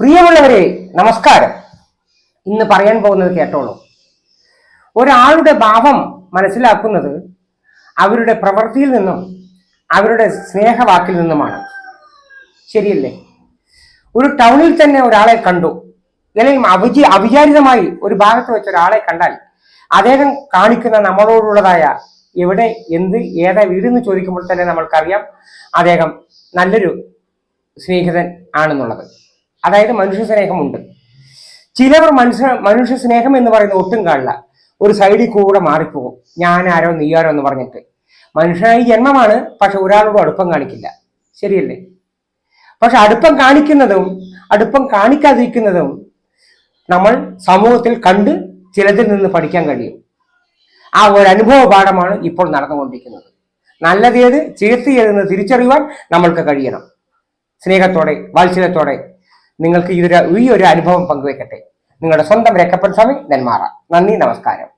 പ്രിയമുള്ളവരെ നമസ്കാരം. ഇന്ന് പറയാൻ പോകുന്നത് കേട്ടോളൂ. ഒരാളുടെ ഭാവം മനസ്സിലാക്കുന്നത് അവരുടെ പ്രവൃത്തിയിൽ നിന്നും അവരുടെ സ്നേഹവാക്കിൽ നിന്നുമാണ്. ശരിയല്ലേ? ഒരു ടൗണിൽ തന്നെ ഒരാളെ കണ്ടു. അല്ലെങ്കിൽ അവിജി അവിചാരിതമായി ഒരു ഭാഗത്ത് വെച്ച് ഒരാളെ കണ്ടാൽ അദ്ദേഹം കാണിക്കുന്ന നമ്മളോടുള്ളതായ എവിടെ എന്ത് ഏതാ വീടെന്ന് ചോദിക്കുമ്പോൾ തന്നെ നമ്മൾക്കറിയാം അദ്ദേഹം നല്ലൊരു സ്നേഹിതൻ ആണെന്നുള്ളത്. അതായത് മനുഷ്യ സ്നേഹമുണ്ട്. ചിലവർ മനുഷ്യ മനുഷ്യ സ്നേഹം എന്ന് പറയുന്നത് ഒട്ടും കാണില്ല. ഒരു സൈഡിൽ കൂടെ മാറിപ്പോകും. ഞാനാരോ നീയാരോ എന്ന് പറഞ്ഞിട്ട്. മനുഷ്യനായി ജന്മമാണ് പക്ഷെ ഒരാളോട് അടുപ്പം കാണിക്കില്ല. ശരിയല്ലേ? പക്ഷെ അടുപ്പം കാണിക്കുന്നതും അടുപ്പം കാണിക്കാതിരിക്കുന്നതും നമ്മൾ സമൂഹത്തിൽ കണ്ട് ചിലതിൽ നിന്ന് പഠിക്കാൻ കഴിയും. ആ ഒരു അനുഭവ പാഠമാണ് ഇപ്പോൾ നടന്നുകൊണ്ടിരിക്കുന്നത്. നല്ലതേത് ചീർത്തിയതെന്ന് തിരിച്ചറിയുവാൻ നമ്മൾക്ക് കഴിയണം. സ്നേഹത്തോടെ വാത്സല്യത്തോടെ നിങ്ങൾക്ക് ഈ ഒരു അനുഭവം പങ്കുവെക്കട്ടെ. നിങ്ങളുടെ സ്വന്തം രക്കപ്പൻ സ്വാമി നെന്മാറ. നന്ദി നമസ്കാരം.